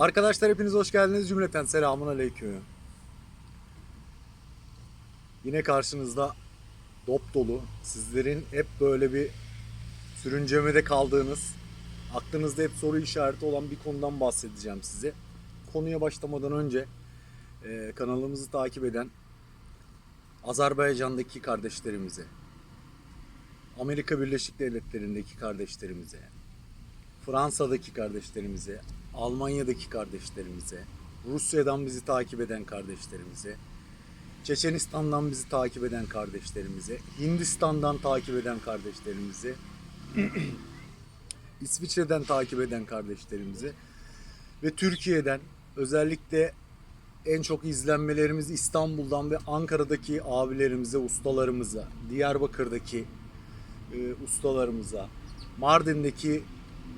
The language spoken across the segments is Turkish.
Arkadaşlar hepiniz hoş geldiniz cümleten selamun aleyküm. Yine karşınızda dop dolu sizlerin hep böyle bir sürüncemede kaldığınız aklınızda hep soru işareti olan bir konudan bahsedeceğim size. Konuya başlamadan önce e, kanalımızı takip eden Azerbaycan'daki kardeşlerimize, Amerika Birleşik Devletleri'ndeki kardeşlerimize, Fransa'daki kardeşlerimize, Almanya'daki kardeşlerimize, Rusya'dan bizi takip eden kardeşlerimize, Çeçenistan'dan bizi takip eden kardeşlerimize, Hindistan'dan takip eden kardeşlerimize, İsviçre'den takip eden kardeşlerimize ve Türkiye'den özellikle en çok izlenmelerimiz İstanbul'dan ve Ankara'daki abilerimize, ustalarımıza, Diyarbakır'daki e, ustalarımıza, Mardin'deki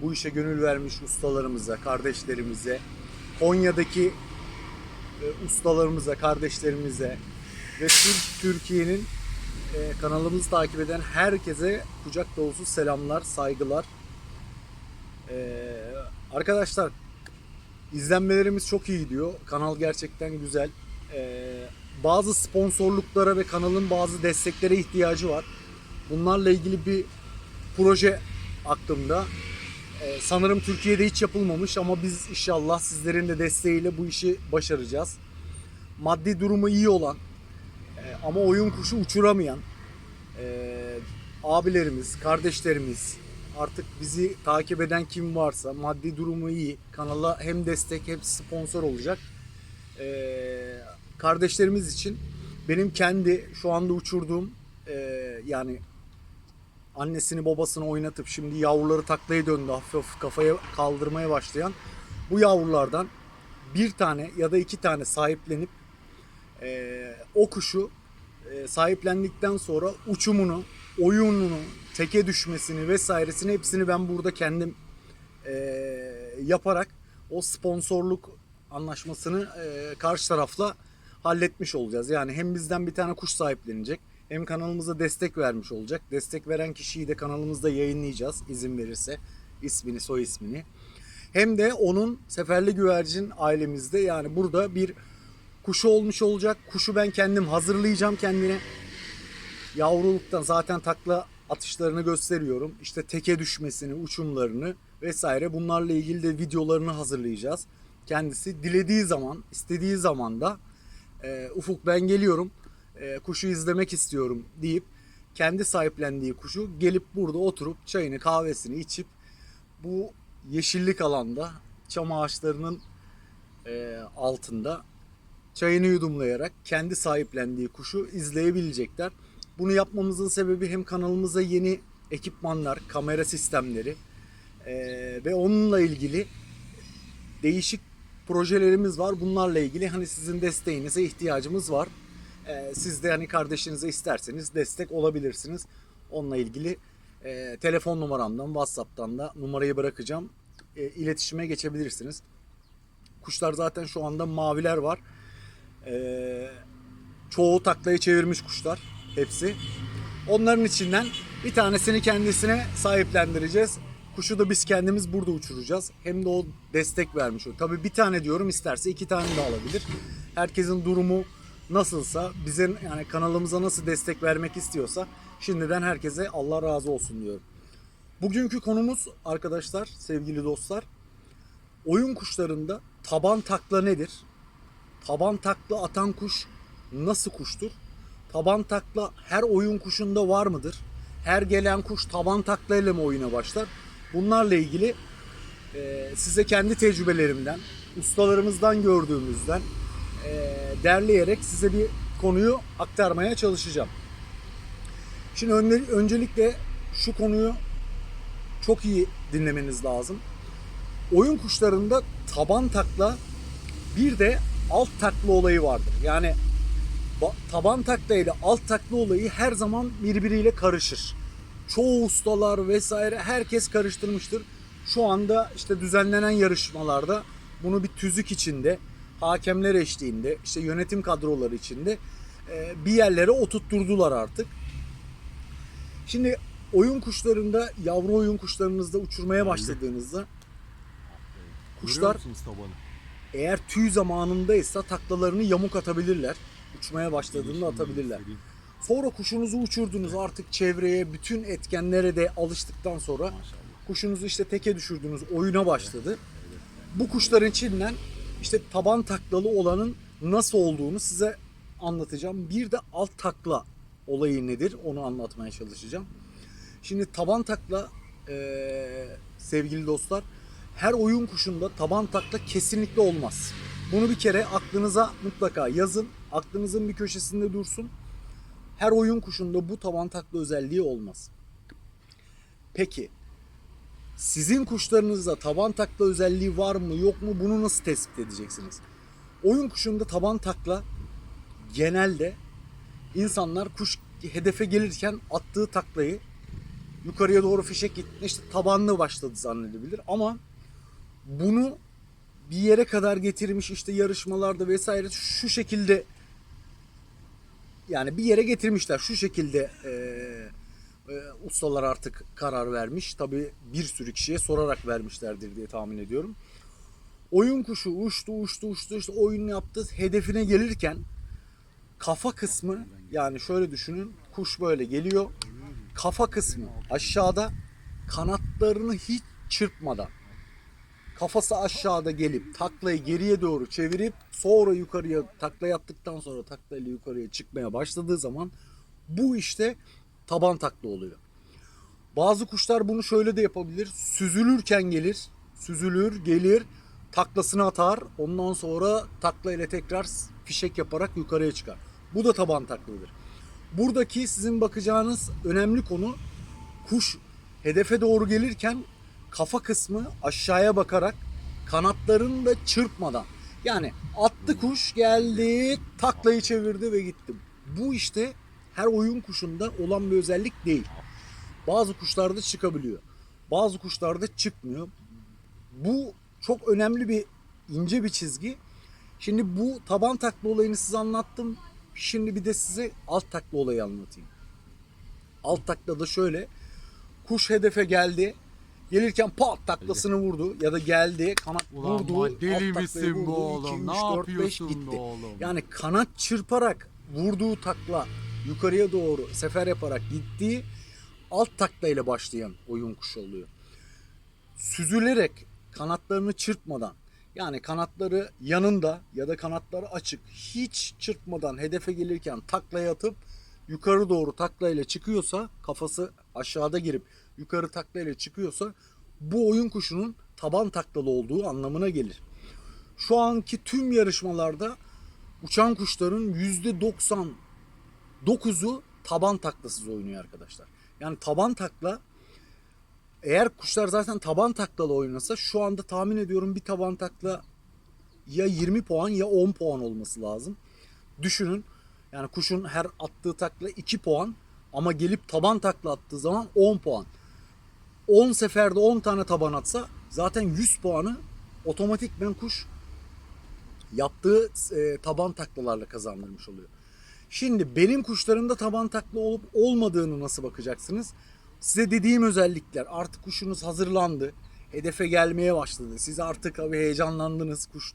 bu işe gönül vermiş ustalarımıza, kardeşlerimize, Konya'daki e, ustalarımıza, kardeşlerimize ve Türk Türkiye'nin e, kanalımızı takip eden herkese kucak dolusu selamlar, saygılar. E, arkadaşlar izlenmelerimiz çok iyi gidiyor. Kanal gerçekten güzel. E, bazı sponsorluklara ve kanalın bazı desteklere ihtiyacı var. Bunlarla ilgili bir proje aklımda. Ee, sanırım Türkiye'de hiç yapılmamış ama biz inşallah sizlerin de desteğiyle bu işi başaracağız. Maddi durumu iyi olan e, ama oyun kuşu uçuramayan e, abilerimiz, kardeşlerimiz artık bizi takip eden kim varsa maddi durumu iyi kanala hem destek hem sponsor olacak e, kardeşlerimiz için benim kendi şu anda uçurduğum yani annesini babasını oynatıp şimdi yavruları taklaya döndü hafif hafif kafaya kaldırmaya başlayan bu yavrulardan bir tane ya da iki tane sahiplenip e, o kuşu e, sahiplendikten sonra uçumunu, oyununu, teke düşmesini vesairesini hepsini ben burada kendim e, yaparak o sponsorluk anlaşmasını e, karşı tarafla halletmiş olacağız. Yani hem bizden bir tane kuş sahiplenecek hem kanalımıza destek vermiş olacak. Destek veren kişiyi de kanalımızda yayınlayacağız izin verirse ismini soy ismini. Hem de onun Seferli Güvercin ailemizde yani burada bir kuşu olmuş olacak. Kuşu ben kendim hazırlayacağım kendine. Yavruluktan zaten takla atışlarını gösteriyorum. İşte teke düşmesini, uçumlarını vesaire bunlarla ilgili de videolarını hazırlayacağız. Kendisi dilediği zaman, istediği zaman da e, Ufuk ben geliyorum e, kuşu izlemek istiyorum deyip kendi sahiplendiği kuşu gelip burada oturup çayını kahvesini içip bu yeşillik alanda çam ağaçlarının e, altında çayını yudumlayarak kendi sahiplendiği kuşu izleyebilecekler. Bunu yapmamızın sebebi hem kanalımıza yeni ekipmanlar, kamera sistemleri e, ve onunla ilgili değişik projelerimiz var. Bunlarla ilgili hani sizin desteğinize ihtiyacımız var. Ee, siz de hani kardeşinize isterseniz destek olabilirsiniz. Onunla ilgili e, telefon numaramdan, WhatsApp'tan da numarayı bırakacağım. E, iletişime geçebilirsiniz. Kuşlar zaten şu anda maviler var. E, çoğu taklayı çevirmiş kuşlar. Hepsi. Onların içinden bir tanesini kendisine sahiplendireceğiz. Kuşu da biz kendimiz burada uçuracağız. Hem de o destek vermiş o. Tabii bir tane diyorum isterse iki tane de alabilir. Herkesin durumu nasılsa bizim yani kanalımıza nasıl destek vermek istiyorsa şimdiden herkese Allah razı olsun diyorum. Bugünkü konumuz arkadaşlar, sevgili dostlar, oyun kuşlarında taban takla nedir? Taban takla atan kuş nasıl kuştur? Taban takla her oyun kuşunda var mıdır? Her gelen kuş taban takla ile mi oyuna başlar? Bunlarla ilgili size kendi tecrübelerimden, ustalarımızdan gördüğümüzden derleyerek size bir konuyu aktarmaya çalışacağım. Şimdi önce- öncelikle şu konuyu çok iyi dinlemeniz lazım. Oyun kuşlarında taban takla bir de alt takla olayı vardır. Yani ba- taban takla ile alt takla olayı her zaman birbiriyle karışır. Çoğu ustalar vesaire herkes karıştırmıştır. Şu anda işte düzenlenen yarışmalarda bunu bir tüzük içinde, hakemler eşliğinde, işte yönetim kadroları içinde e, bir yerlere oturtturdular artık. Şimdi oyun kuşlarında, yavru oyun kuşlarınızda uçurmaya başladığınızda kuşlar eğer tüy zamanındaysa taklalarını yamuk atabilirler. Uçmaya başladığında atabilirler. Sonra kuşunuzu uçurdunuz artık çevreye bütün etkenlere de alıştıktan sonra kuşunuzu işte teke düşürdünüz oyuna başladı. Bu kuşların içinden işte taban taklalı olanın nasıl olduğunu size anlatacağım. Bir de alt takla olayı nedir onu anlatmaya çalışacağım. Şimdi taban takla eee, sevgili dostlar her oyun kuşunda taban takla kesinlikle olmaz. Bunu bir kere aklınıza mutlaka yazın. Aklınızın bir köşesinde dursun. Her oyun kuşunda bu taban takla özelliği olmaz. Peki sizin kuşlarınızda taban takla özelliği var mı yok mu bunu nasıl tespit edeceksiniz? Oyun kuşunda taban takla genelde insanlar kuş hedefe gelirken attığı taklayı yukarıya doğru fişek gittiğinde işte tabanlı başladı zannedebilir ama bunu bir yere kadar getirmiş işte yarışmalarda vesaire şu şekilde yani bir yere getirmişler şu şekilde e, e, ustalar artık karar vermiş. Tabi bir sürü kişiye sorarak vermişlerdir diye tahmin ediyorum. Oyun kuşu uçtu uçtu uçtu işte oyun yaptı hedefine gelirken kafa kısmı yani şöyle düşünün kuş böyle geliyor kafa kısmı aşağıda kanatlarını hiç çırpmadan kafası aşağıda gelip taklayı geriye doğru çevirip sonra yukarıya takla yaptıktan sonra taklayla yukarıya çıkmaya başladığı zaman bu işte taban takla oluyor. Bazı kuşlar bunu şöyle de yapabilir. Süzülürken gelir, süzülür, gelir, taklasını atar. Ondan sonra takla ile tekrar fişek yaparak yukarıya çıkar. Bu da taban takladır. Buradaki sizin bakacağınız önemli konu kuş hedefe doğru gelirken kafa kısmı aşağıya bakarak kanatlarını da çırpmadan yani attı kuş geldi taklayı çevirdi ve gitti. Bu işte her oyun kuşunda olan bir özellik değil. Bazı kuşlarda çıkabiliyor. Bazı kuşlarda çıkmıyor. Bu çok önemli bir ince bir çizgi. Şimdi bu taban takla olayını size anlattım. Şimdi bir de size alt takla olayı anlatayım. Alt takla da şöyle. Kuş hedefe geldi. Gelirken pat taklasını vurdu ya da geldi kanat Ulan vurdu. deli misin vurdu, bu oğlum? iki, Ne üç, dört, beş yapıyorsun gitti. be oğlum? Yani kanat çırparak vurduğu takla yukarıya doğru sefer yaparak gittiği alt takla ile başlayan oyun kuşu oluyor. Süzülerek kanatlarını çırpmadan yani kanatları yanında ya da kanatları açık hiç çırpmadan hedefe gelirken taklaya atıp yukarı doğru taklayla çıkıyorsa kafası aşağıda girip yukarı taklayla çıkıyorsa bu oyun kuşunun taban taklalı olduğu anlamına gelir. Şu anki tüm yarışmalarda uçan kuşların %99'u taban taklasız oynuyor arkadaşlar. Yani taban takla eğer kuşlar zaten taban taklalı oynasa şu anda tahmin ediyorum bir taban takla ya 20 puan ya 10 puan olması lazım. Düşünün yani kuşun her attığı takla 2 puan ama gelip taban takla attığı zaman 10 puan. 10 seferde 10 tane taban atsa zaten 100 puanı otomatikmen kuş yaptığı e, taban taklalarla kazandırmış oluyor. Şimdi benim kuşlarımda taban takla olup olmadığını nasıl bakacaksınız? Size dediğim özellikler artık kuşunuz hazırlandı. Hedefe gelmeye başladı. Siz artık abi heyecanlandınız. Kuş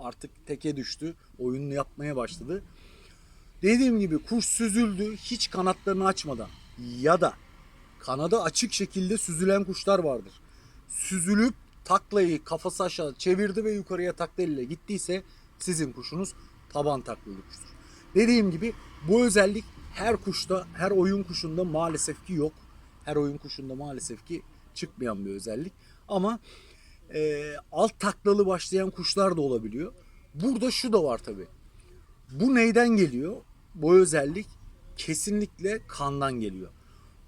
artık teke düştü. Oyununu yapmaya başladı. Dediğim gibi kuş süzüldü hiç kanatlarını açmadan ya da kanadı açık şekilde süzülen kuşlar vardır. Süzülüp taklayı kafası aşağı çevirdi ve yukarıya takla ile gittiyse sizin kuşunuz taban taklalı kuştur. Dediğim gibi bu özellik her kuşta, her oyun kuşunda maalesef ki yok. Her oyun kuşunda maalesef ki çıkmayan bir özellik. Ama e, alt taklalı başlayan kuşlar da olabiliyor. Burada şu da var tabi. Bu neyden geliyor? Bu özellik kesinlikle kandan geliyor.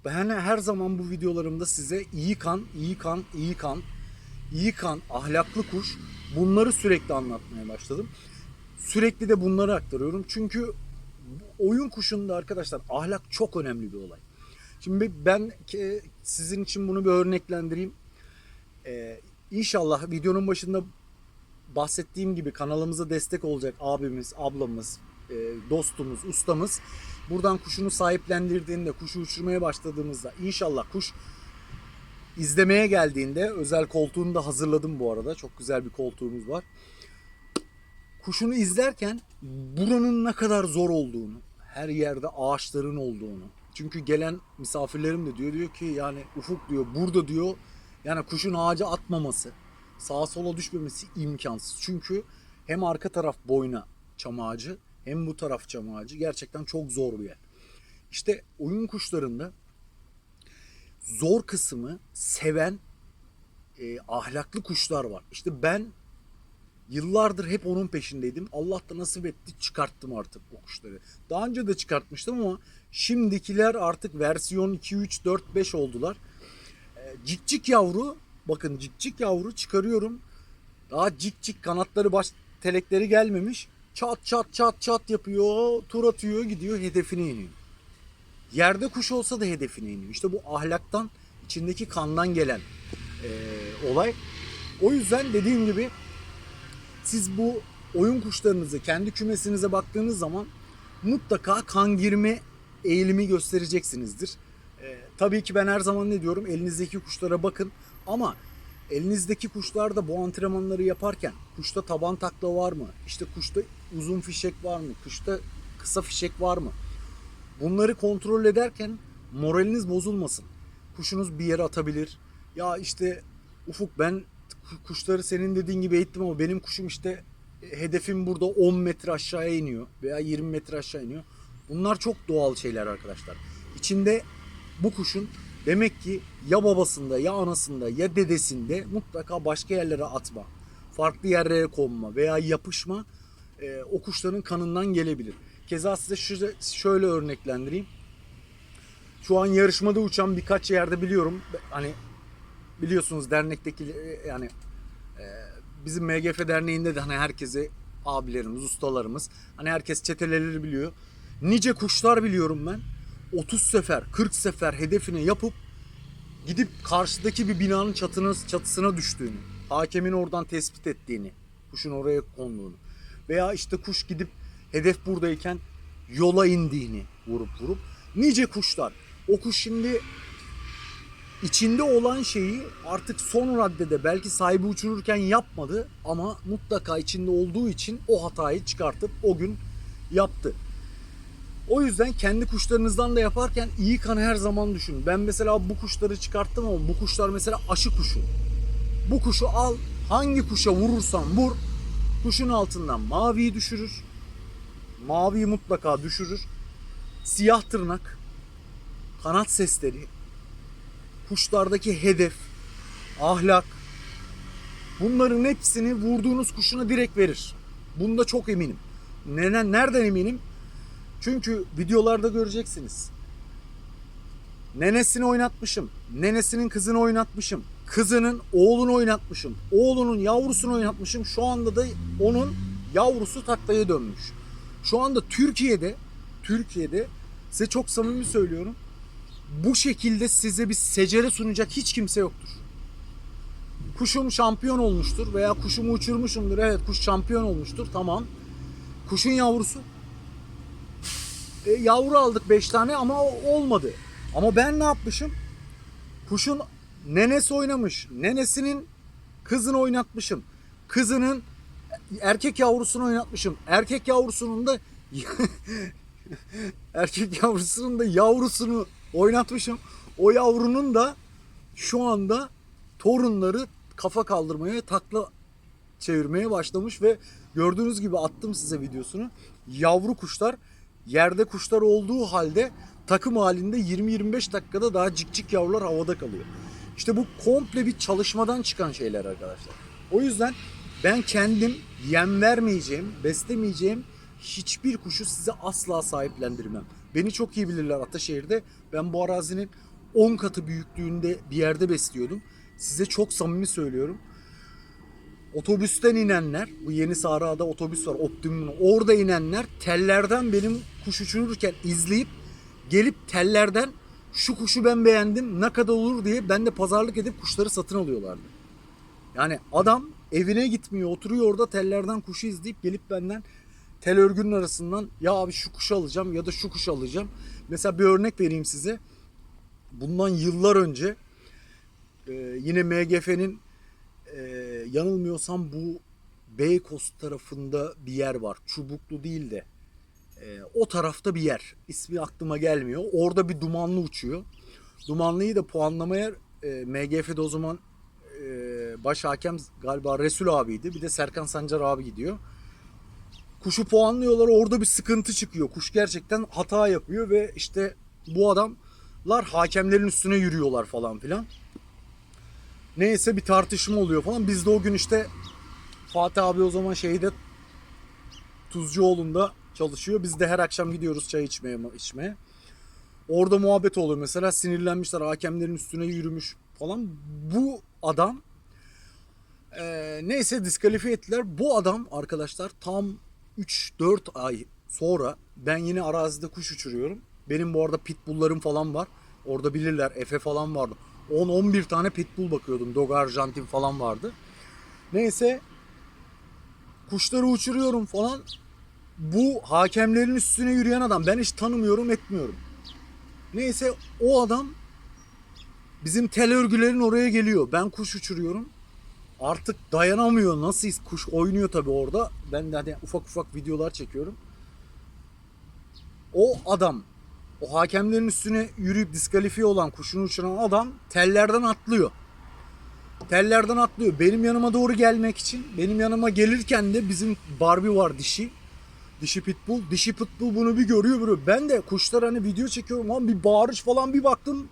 Ben her zaman bu videolarımda size iyi kan, iyi kan, iyi kan, iyi kan, ahlaklı kuş bunları sürekli anlatmaya başladım. Sürekli de bunları aktarıyorum. Çünkü oyun kuşunda arkadaşlar ahlak çok önemli bir olay. Şimdi ben sizin için bunu bir örneklendireyim. Ee, inşallah videonun başında bahsettiğim gibi kanalımıza destek olacak abimiz, ablamız, e, dostumuz, ustamız buradan kuşunu sahiplendirdiğinde, kuşu uçurmaya başladığımızda inşallah kuş izlemeye geldiğinde özel koltuğunu da hazırladım bu arada. Çok güzel bir koltuğumuz var. Kuşunu izlerken buranın ne kadar zor olduğunu, her yerde ağaçların olduğunu. Çünkü gelen misafirlerim de diyor diyor ki yani ufuk diyor burada diyor yani kuşun ağaca atmaması, sağa sola düşmemesi imkansız. Çünkü hem arka taraf boyna çam ağacı hem bu taraf çam ağacı gerçekten çok zor bir yer. İşte oyun kuşlarında zor kısmı seven e, ahlaklı kuşlar var. İşte ben yıllardır hep onun peşindeydim. Allah da nasip etti çıkarttım artık o kuşları. Daha önce de çıkartmıştım ama şimdikiler artık versiyon 2, 3, 4, 5 oldular. Cikcik yavru bakın cikcik yavru çıkarıyorum. Daha cikcik kanatları baş telekleri gelmemiş. Çat çat çat çat yapıyor. Tur atıyor gidiyor hedefine iniyor. Yerde kuş olsa da hedefine iniyor. İşte bu ahlaktan içindeki kandan gelen e, olay. O yüzden dediğim gibi siz bu oyun kuşlarınızı kendi kümesinize baktığınız zaman mutlaka kan girme eğilimi göstereceksinizdir. E, tabii ki ben her zaman ne diyorum elinizdeki kuşlara bakın ama elinizdeki kuşlarda bu antrenmanları yaparken kuşta taban takla var mı? İşte kuşta uzun fişek var mı? Kuşta kısa fişek var mı? Bunları kontrol ederken moraliniz bozulmasın. Kuşunuz bir yere atabilir. Ya işte Ufuk ben kuşları senin dediğin gibi eğittim ama benim kuşum işte e, hedefim burada 10 metre aşağıya iniyor veya 20 metre aşağı iniyor. Bunlar çok doğal şeyler arkadaşlar. İçinde bu kuşun demek ki ya babasında ya anasında ya dedesinde mutlaka başka yerlere atma, farklı yerlere konma veya yapışma e, o kuşların kanından gelebilir. Keza size şu- şöyle örneklendireyim. Şu an yarışmada uçan birkaç yerde biliyorum. Hani biliyorsunuz dernekteki e, yani e, bizim MGF derneğinde de hani herkese abilerimiz, ustalarımız hani herkes çeteleri biliyor. Nice kuşlar biliyorum ben. 30 sefer, 40 sefer hedefine yapıp gidip karşıdaki bir binanın çatına, çatısına düştüğünü, hakemin oradan tespit ettiğini, kuşun oraya konduğunu veya işte kuş gidip hedef buradayken yola indiğini vurup vurup nice kuşlar. O kuş şimdi içinde olan şeyi artık son raddede belki sahibi uçururken yapmadı ama mutlaka içinde olduğu için o hatayı çıkartıp o gün yaptı. O yüzden kendi kuşlarınızdan da yaparken iyi kanı her zaman düşünün. Ben mesela bu kuşları çıkarttım ama bu kuşlar mesela aşı kuşu. Bu kuşu al hangi kuşa vurursan vur kuşun altından maviyi düşürür. Maviyi mutlaka düşürür. Siyah tırnak, kanat sesleri, kuşlardaki hedef, ahlak bunların hepsini vurduğunuz kuşuna direkt verir. Bunda çok eminim. Neden, nereden eminim? Çünkü videolarda göreceksiniz. Nenesini oynatmışım. Nenesinin kızını oynatmışım. Kızının oğlunu oynatmışım. Oğlunun yavrusunu oynatmışım. Şu anda da onun yavrusu taklaya dönmüş. Şu anda Türkiye'de Türkiye'de size çok samimi söylüyorum. Bu şekilde size bir secere sunacak hiç kimse yoktur. Kuşum şampiyon olmuştur veya kuşumu uçurmuşumdur. Evet kuş şampiyon olmuştur. Tamam. Kuşun yavrusu e, yavru aldık 5 tane ama olmadı. Ama ben ne yapmışım? Kuşun nenesi oynamış. Nenesinin kızını oynatmışım. Kızının erkek yavrusunu oynatmışım. Erkek yavrusunun da erkek yavrusunun da yavrusunu oynatmışım. O yavrunun da şu anda torunları kafa kaldırmaya, takla çevirmeye başlamış ve gördüğünüz gibi attım size videosunu. Yavru kuşlar yerde kuşlar olduğu halde takım halinde 20-25 dakikada daha cikcik yavrular havada kalıyor. İşte bu komple bir çalışmadan çıkan şeyler arkadaşlar. O yüzden ben kendim yem vermeyeceğim, beslemeyeceğim hiçbir kuşu size asla sahiplendirmem. Beni çok iyi bilirler Ataşehir'de. Ben bu arazinin 10 katı büyüklüğünde bir yerde besliyordum. Size çok samimi söylüyorum. Otobüsten inenler, bu yeni Sahra'da otobüs var Optimum'un orada inenler tellerden benim kuş uçururken izleyip gelip tellerden şu kuşu ben beğendim ne kadar olur diye ben de pazarlık edip kuşları satın alıyorlardı. Yani adam evine gitmiyor oturuyor orada tellerden kuşu izleyip gelip benden tel örgünün arasından ya abi şu kuşu alacağım ya da şu kuşu alacağım. Mesela bir örnek vereyim size. Bundan yıllar önce e, yine MGF'nin e, yanılmıyorsam bu Beykoz tarafında bir yer var. Çubuklu değil de e, o tarafta bir yer. İsmi aklıma gelmiyor. Orada bir dumanlı uçuyor. Dumanlıyı da puanlamaya MGF'de o zaman baş hakem galiba Resul abiydi. Bir de Serkan Sancar abi gidiyor. Kuşu puanlıyorlar orada bir sıkıntı çıkıyor. Kuş gerçekten hata yapıyor ve işte bu adamlar hakemlerin üstüne yürüyorlar falan filan. Neyse bir tartışma oluyor falan. Biz de o gün işte Fatih abi o zaman şeyde Tuzcuoğlu'nda çalışıyor. Biz de her akşam gidiyoruz çay içmeye içmeye. Orada muhabbet oluyor mesela sinirlenmişler hakemlerin üstüne yürümüş falan. Bu adam eee, neyse diskalifiye ettiler. Bu adam arkadaşlar tam 3-4 ay sonra ben yine arazide kuş uçuruyorum. Benim bu arada pitbulllarım falan var. Orada bilirler Efe falan vardı. 10-11 tane pitbull bakıyordum. Dog Arjantin falan vardı. Neyse kuşları uçuruyorum falan. Bu hakemlerin üstüne yürüyen adam ben hiç tanımıyorum etmiyorum. Neyse o adam bizim tel örgülerin oraya geliyor. Ben kuş uçuruyorum. Artık dayanamıyor. Nasıl kuş oynuyor tabii orada. Ben de hani ufak ufak videolar çekiyorum. O adam o hakemlerin üstüne yürüyüp diskalifiye olan kuşunu uçuran adam tellerden atlıyor. Tellerden atlıyor. Benim yanıma doğru gelmek için. Benim yanıma gelirken de bizim Barbie var dişi. Dişi pitbull. Dişi pitbull bunu bir görüyor böyle. Ben de kuşlar hani video çekiyorum lan bir bağırış falan bir baktım.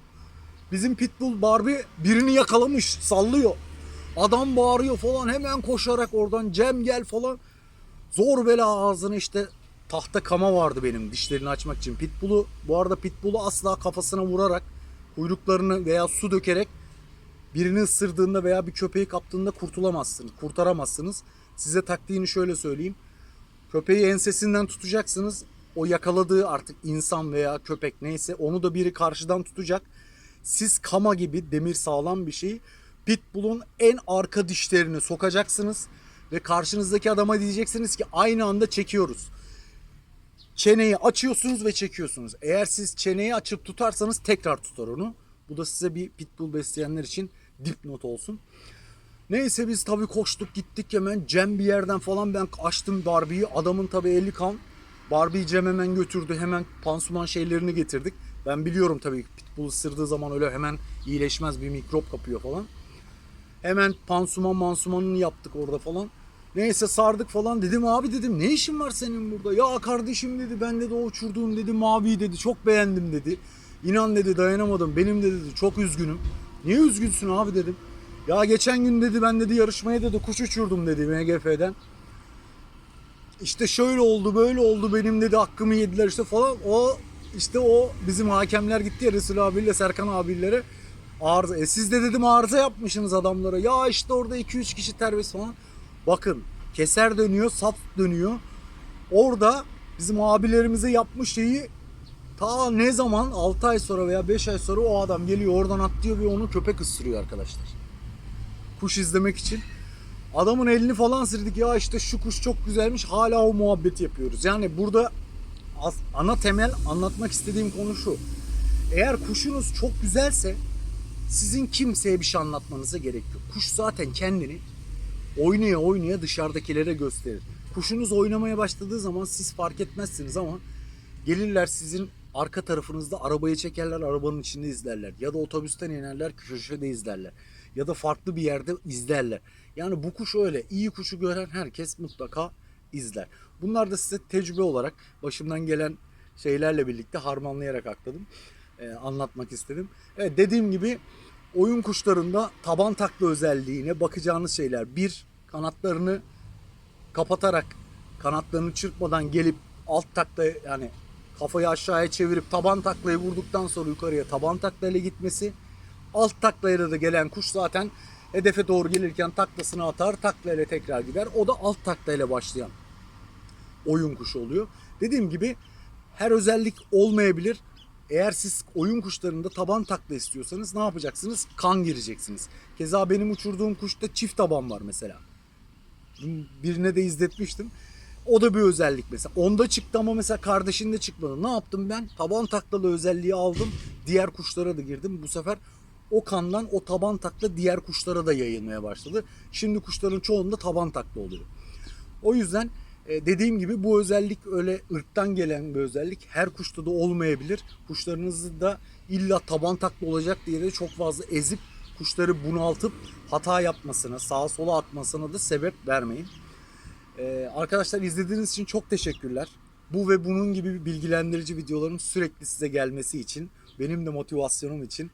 Bizim pitbull Barbie birini yakalamış sallıyor. Adam bağırıyor falan hemen koşarak oradan Cem gel falan. Zor bela ağzını işte tahta kama vardı benim dişlerini açmak için. Pitbull'u bu arada pitbull'u asla kafasına vurarak kuyruklarını veya su dökerek birini ısırdığında veya bir köpeği kaptığında kurtulamazsınız. Kurtaramazsınız. Size taktiğini şöyle söyleyeyim. Köpeği ensesinden tutacaksınız. O yakaladığı artık insan veya köpek neyse onu da biri karşıdan tutacak. Siz kama gibi demir sağlam bir şeyi Pitbull'un en arka dişlerini sokacaksınız ve karşınızdaki adama diyeceksiniz ki aynı anda çekiyoruz. Çeneyi açıyorsunuz ve çekiyorsunuz. Eğer siz çeneyi açıp tutarsanız tekrar tutar onu. Bu da size bir pitbull besleyenler için dipnot olsun. Neyse biz tabii koştuk gittik hemen Cem bir yerden falan ben açtım Barbie'yi. Adamın tabii eli kan. Barbie'yi Cem hemen götürdü. Hemen pansuman şeylerini getirdik. Ben biliyorum tabii pitbull ısırdığı zaman öyle hemen iyileşmez bir mikrop kapıyor falan. Hemen pansuman mansumanını yaptık orada falan. Neyse sardık falan dedim abi dedim ne işin var senin burada? Ya kardeşim dedi ben de o uçurduğum dedi mavi dedi çok beğendim dedi. İnan dedi dayanamadım benim de dedi çok üzgünüm. Niye üzgünsün abi dedim. Ya geçen gün dedi ben dedi yarışmaya dedi kuş uçurdum dedi MGF'den. İşte şöyle oldu böyle oldu benim dedi hakkımı yediler işte falan. O işte o bizim hakemler gitti ya Resul abiyle Serkan abilere arıza. E siz de dedim arıza yapmışsınız adamlara. Ya işte orada 2-3 kişi terbiyesiz falan. Bakın keser dönüyor, sap dönüyor. Orada bizim abilerimize yapmış şeyi ta ne zaman 6 ay sonra veya 5 ay sonra o adam geliyor oradan atlıyor ve onu köpek ısırıyor arkadaşlar. Kuş izlemek için. Adamın elini falan sırdık ya işte şu kuş çok güzelmiş hala o muhabbeti yapıyoruz. Yani burada ana temel anlatmak istediğim konu şu. Eğer kuşunuz çok güzelse sizin kimseye bir şey anlatmanıza gerek yok. Kuş zaten kendini oynaya oynaya dışarıdakilere gösterir. Kuşunuz oynamaya başladığı zaman siz fark etmezsiniz ama gelirler sizin arka tarafınızda arabayı çekerler arabanın içinde izlerler. Ya da otobüsten inerler köşede izlerler. Ya da farklı bir yerde izlerler. Yani bu kuş öyle. İyi kuşu gören herkes mutlaka izler. Bunlar da size tecrübe olarak başımdan gelen şeylerle birlikte harmanlayarak akladım. Ee, anlatmak istedim. Evet dediğim gibi oyun kuşlarında taban takla özelliğine bakacağınız şeyler. Bir, kanatlarını kapatarak kanatlarını çırpmadan gelip alt takla yani kafayı aşağıya çevirip taban taklayı vurduktan sonra yukarıya taban taklayla gitmesi. Alt taklayla da gelen kuş zaten hedefe doğru gelirken taklasını atar taklayla tekrar gider. O da alt taklayla başlayan oyun kuşu oluyor. Dediğim gibi her özellik olmayabilir. Eğer siz oyun kuşlarında taban takla istiyorsanız ne yapacaksınız? Kan gireceksiniz. Keza benim uçurduğum kuşta çift taban var mesela. Birine de izletmiştim. O da bir özellik mesela. Onda çıktı ama mesela kardeşinde çıkmadı. Ne yaptım ben? Taban taklalı özelliği aldım. Diğer kuşlara da girdim. Bu sefer o kandan o taban takla diğer kuşlara da yayılmaya başladı. Şimdi kuşların çoğunda taban takla oluyor. O yüzden e, dediğim gibi bu özellik öyle ırktan gelen bir özellik. Her kuşta da olmayabilir. Kuşlarınızı da illa taban taklı olacak diye de çok fazla ezip kuşları bunaltıp hata yapmasına, sağa sola atmasına da sebep vermeyin. Ee, arkadaşlar izlediğiniz için çok teşekkürler. Bu ve bunun gibi bilgilendirici videoların sürekli size gelmesi için, benim de motivasyonum için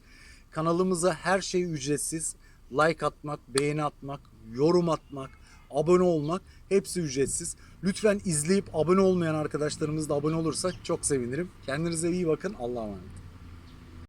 kanalımıza her şey ücretsiz. Like atmak, beğeni atmak, yorum atmak, abone olmak hepsi ücretsiz. Lütfen izleyip abone olmayan arkadaşlarımız da abone olursak çok sevinirim. Kendinize iyi bakın. Allah'a emanet.